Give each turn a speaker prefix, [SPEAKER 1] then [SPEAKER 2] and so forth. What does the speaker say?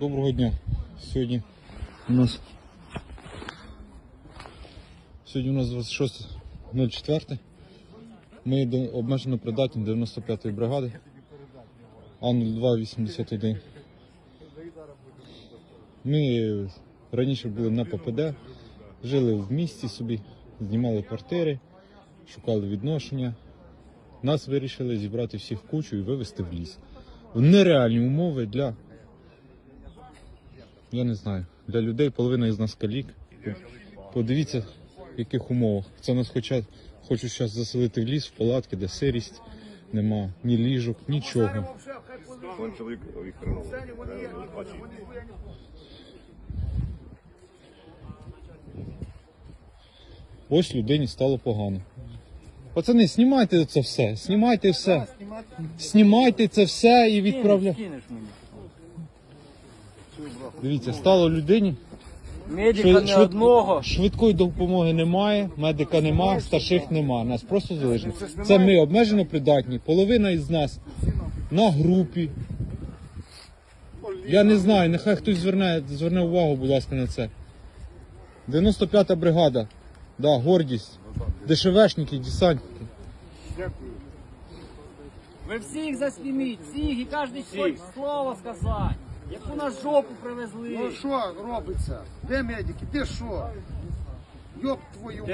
[SPEAKER 1] Доброго дня. Сьогодні у нас сьогодні у нас 26.04. Ми обмежено придатні 95-ї бригади. А-0281. Ми раніше були на ППД, жили в місті собі, знімали квартири, шукали відношення. Нас вирішили зібрати всіх в кучу і вивезти в ліс. В нереальні умови для я не знаю. Для людей половина із нас калік. Подивіться, в яких умовах. Це нас хочуть, хочуть зараз заселити в ліс, в палатки, де сирість, нема ні ліжок, нічого. Ось людині стало погано. Пацани, знімайте це все, знімайте все. Знімайте це все і відправляйте. Дивіться, стало людині.
[SPEAKER 2] Медика
[SPEAKER 1] Швид-
[SPEAKER 2] не одного.
[SPEAKER 1] Швидкої допомоги немає, медика нема, старших нема. Нас просто залишили. Це ми обмежено придатні. Половина із нас на групі. Я не знаю, нехай хтось зверне, зверне увагу, будь ласка, на це. 95-та бригада. Да, гордість. ДШВшники, десантники.
[SPEAKER 2] Ви всіх засніміть, всіх, і кожен хоче слово сказати. Яку нас жопу привезли.
[SPEAKER 3] Ну що робиться? Де медики? Ти що? Йоп твою мать.